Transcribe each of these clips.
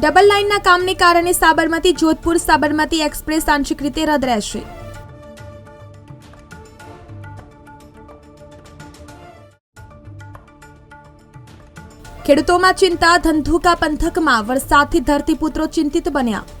Double લાઇનના કામને કારણે સાબરમતી, જોધપુર, સાબરમતી એક્સપ્રેસ આંશિક રીતે રદ રહેશે. ખેડૂતોમાં ચિંતા, ધંધુકા પંથકમાં વરસાદથી ધરતીપુત્રો ચિંતિત બન્યા.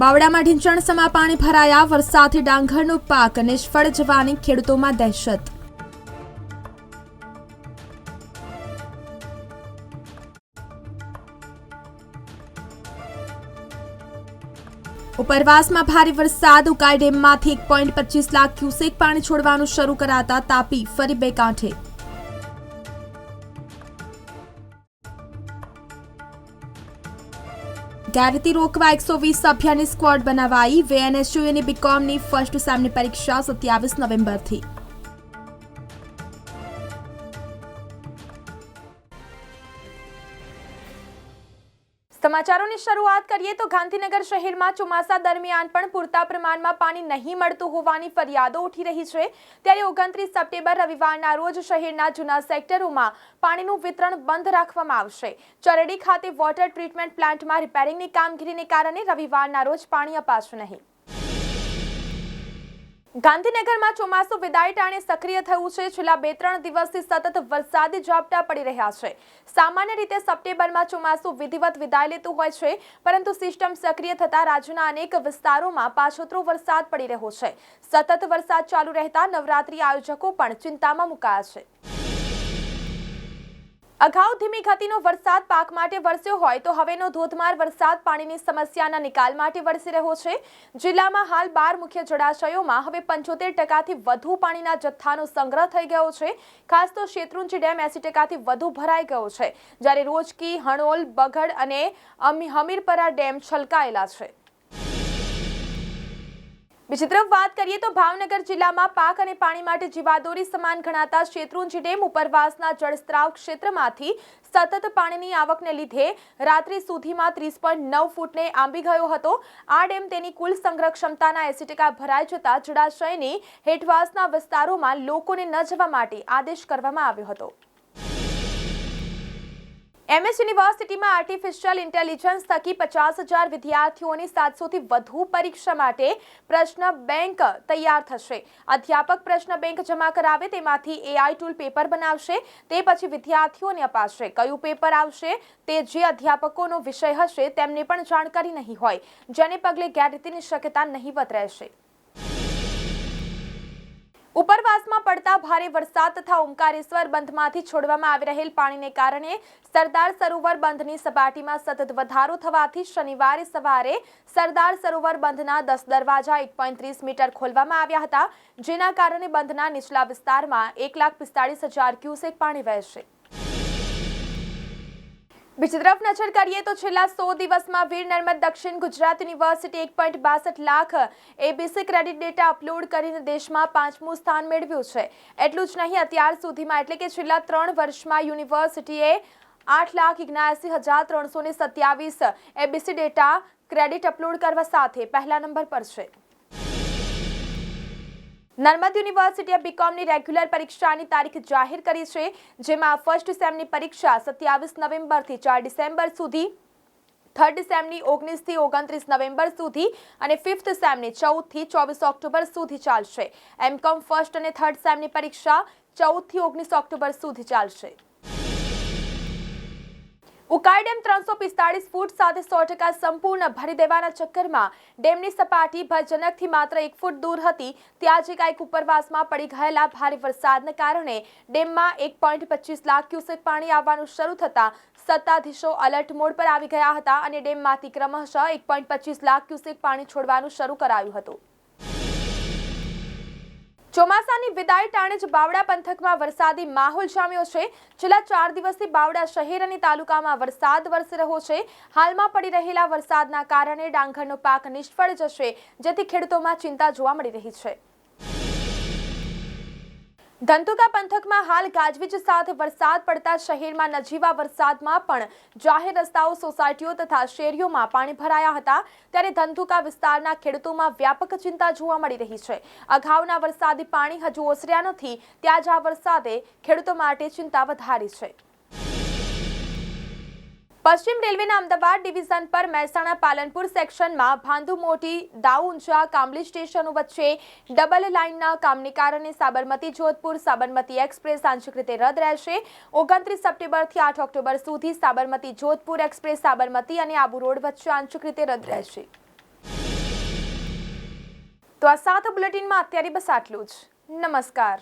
બાવડામાં ઢીંચણસમાં પાણી ભરાયા. વરસાદથી ડાંગરનો પાક નિષ્ફળ જવાની ખેડૂતોમાં દહેશત. ઉપરવાસમાં ભારે વરસાદ. ઉકાઈ ડેમમાંથી એક પોઈન્ટ પચીસ લાખ ક્યુસેક પાણી છોડવાનું શરૂ કરાતા તાપી ફરી બે કાંઠે. ગેરરીતિ રોકવા એકસો વીસ સભ્યની સ્ક્વોડ બનાવાઈ. વેએનએસયુની બીકોમની ફર્સ્ટ સેમની પરીક્ષા સત્યાવીસ નવેમ્બરથી. સમાચારોની શરૂઆત કરીએ તો ગાંધીનગર શહેરમાં ચોમાસા દરમિયાન પણ પૂરતા પ્રમાણમાં પાણી નહીં મળતું હોવાની ફરિયાદો ઉઠી રહી છે. ત્યારે ઓગણત્રીસ સપ્ટેમ્બર રવિવારના રોજ શહેરના જૂના સેક્ટરોમાં પાણીનું વિતરણ બંધ રાખવામાં આવશે. ચરડી ખાતે વોટર ટ્રીટમેન્ટ પ્લાન્ટમાં રિપેરિંગની કામગીરીને કારણે રવિવારના રોજ પાણી અપાશે નહીં. ગાંધીનગરમાં ચોમાસું વિદાય ટાણે સક્રિય થયું છે. છેલ્લા બે ત્રણ દિવસથી સતત વરસાદી ઝાપટા પડી રહ્યા છે. સામાન્ય રીતે સપ્ટેમ્બરમાં ચોમાસું વિધિવત વિદાય લેતું હોય છે, પરંતુ સિસ્ટમ સક્રિય થતા રાજ્યના અનેક વિસ્તારોમાં પાછોતરો વરસાદ પડી રહ્યો છે. સતત વરસાદ ચાલુ રહેતા નવરાત્રી આયોજકો પણ ચિંતામાં મુકાયા છે. અગાઉ ધીમી ગતિનો વરસાદ પાક માટે વરસ્યો હોય તો હવેનો ધોધમાર વરસાદ પાણીની સમસ્યાના નિકાલ માટે વરસી રહ્યો છે. જિલ્લામાં હાલ બાર મુખ્ય જળાશયોમાં હવે પંચોતેર ટકાથી વધુ પાણીના જથ્થાનો સંગ્રહ થઈ ગયો છે. ખાસ તો શેત્રુંજી ડેમ એસી ટકાથી વધુ ભરાઈ ગયો છે. જ્યારે રોજકી, હણોલ, બગડ અને હમીરપરા ડેમ છલકાયેલા છે. બીજી તરફ વાત કરીએ તો ભાવનગર જિલ્લામાં પાક અને પાણી માટે જીવાદોરી સમાન ગણાતા શેત્રુંજી ડેમ ઉપરવાસના જળસ્ત્રાવ ક્ષેત્રમાંથી સતત પાણીની આવકને લીધે રાત્રિ સુધીમાં ત્રીસ પોઈન્ટ નવ ફૂટને આંબી ગયો હતો. આ ડેમ તેની કુલ સંગ્રહ ક્ષમતાના એસી ટકા ભરાઈ જતા જળાશયની હેઠવાસના વિસ્તારોમાં લોકોને ન જવા માટે આદેશ કરવામાં આવ્યો હતો. એમએસ યુનિવર્સિટીમાં આર્ટિફિશિયલ ઇન્ટેલિજન્સ થકી પચાસ હજાર વિદ્યાર્થીઓની સાતસોથી વધુ પરીક્ષા માટે પ્રશ્ન બેંક તૈયાર થશે. અધ્યાપક પ્રશ્ન બેંક જમા કરાવે તેમાંથી એઆઈ ટૂલ પેપર બનાવશે, તે પછી વિદ્યાર્થીઓને અપાશે. કયું પેપર આવશે, તે જે અધ્યાપકોનો વિષય હશે, તેમને પણ જાણકારી નહીં હોય. જેને પગલે ગેરરીતિની શક્યતા નહીવત રહેશે. ઉપરવાસમાં પડતા ભારે વરસાદ તથા ઓમકારેશ્વર બંધમાંથી છોડવામાં આવી રહેલ પાણીને કારણે સરદાર સરોવર બંધની સપાટીમાં સતત વધારો થવાથી શનિવારે સવારે સરદાર સરોવર બંધના દસ દરવાજા એક મીટર ખોલવામાં આવ્યા હતા, જેના કારણે બંધના નીચલા વિસ્તારમાં એક લાખ પિસ્તાળીસ હજાર ક્યુસેક પાણી વહેશે. બીજી તરફ નજર કરીએ તો છેલ્લા સો દિવસમાં વીર નર્મદ દક્ષિણ ગુજરાત યુનિવર્સિટી એક પોઈન્ટ બાસઠ lakh ABC credit data upload કરીને દેશમાં પાંચમું સ્થાન મેળવ્યું છે. એટલું જ નહીં, અત્યાર સુધીમાં એટલે કે છેલ્લા ત્રણ વર્ષમાં યુનિવર્સિટીએ આઠ લાખ ઇગ્નાસી હજાર ત્રણસો ને સત્યાવીસ એબીસી ડેટા ક્રેડિટ અપલોડ કરવા સાથે પહેલા નંબર પર છે. નર્મદ યુનિવર્સિટીએ બીકોમની રેગ્યુલર પરીક્ષાની તારીખ જાહેર કરી છે, જેમાં ફર્સ્ટ સેમની પરીક્ષા સત્યાવીસ નવેમ્બરથી ચાર ડિસેમ્બર સુધી થર્ડ સેમની ઓગણીસથી ઓગણત્રીસ નવેમ્બર સુધી અને ફિફ્થ સેમની ચૌદથી ચોવીસ ઓક્ટોબર સુધી ચાલશે. એમકોમ ફર્સ્ટ અને થર્ડ સેમની પરીક્ષા ચૌદથી ઓગણીસ ઓક્ટોબર સુધી ચાલશે. ઉકાઈ ડેમ ત્રણસો પિસ્તાળીસ ફૂટ સાથે સો ટકા સંપૂર્ણ ભરી દેવાના ચક્કરમાં ડેમની સપાટી ભયજનકથી માત્ર એક ફૂટ દૂર હતી. ત્યાં જ એકાએક ઉપરવાસમાં પડી ગયેલા ભારે વરસાદને કારણે ડેમમાં એક પોઈન્ટ પચીસ લાખ ક્યુસેક પાણી આવવાનું શરૂ થતાં સત્તાધીશો અલર્ટ મોડ પર આવી ગયા હતા અને ડેમમાંથી ક્રમશઃ એક પોઈન્ટ પચીસ લાખ ક્યુસેક પાણી છોડવાનું શરૂ કરાયું હતું. ચોમાસાની વિદાય ટાણે જ બાવડા પંથકમાં વરસાદી માહોલ જામ્યો છે. છેલ્લા ચાર દિવસથી બાવડા શહેર અને તાલુકામાં વરસાદ વરસી રહ્યો છે. હાલમાં પડી રહેલા વરસાદના કારણે ડાંગરનો પાક નિષ્ફળ જશે, જેથી ખેડૂતોમાં ચિંતા જોવા મળી રહી છે. ધંધુકા પંથકમાં હાલ ગાજવીજ સાથે વરસાદ પડતા શહેરમાં નજીવા વરસાદમાં પણ જાહેર રસ્તાઓ, સોસાયટીઓ તથા શેરીઓમાં પાણી ભરાયા હતા. ત્યારે ધંધુકા વિસ્તારના ખેડૂતોમાં વ્યાપક ચિંતા જોવા મળી રહી છે. અગાઉના વરસાદી પાણી હજુ ઓસર્યા નથી. ત્યાં જ આ વરસાદે ખેડૂતો માટે ચિંતા વધારી છે. પશ્ચિમ રેલવેના અમદાવાદ ડિવિઝન પર મહેસાણા પાલનપુર સેક્શનમાં ભાંદુ મોટી દાઉંચા કામલી સ્ટેશનો વચ્ચે ડબલ લાઇનના કામને કારણે સાબરમતી જોધપુર સાબરમતી એક્સપ્રેસ આંશિક રીતે રદ રહેશે. ઓગણત્રીસ સપ્ટેમ્બરથી આઠ ઓક્ટોબર સુધી સાબરમતી જોધપુર એક્સપ્રેસ, સાબરમતી અને આબુ રોડ વચ્ચે આંશિક રીતે રદ રહેશે. તો આ સાત બુલેટિનમાં અત્યારે બસ આટલું જ. નમસ્કાર.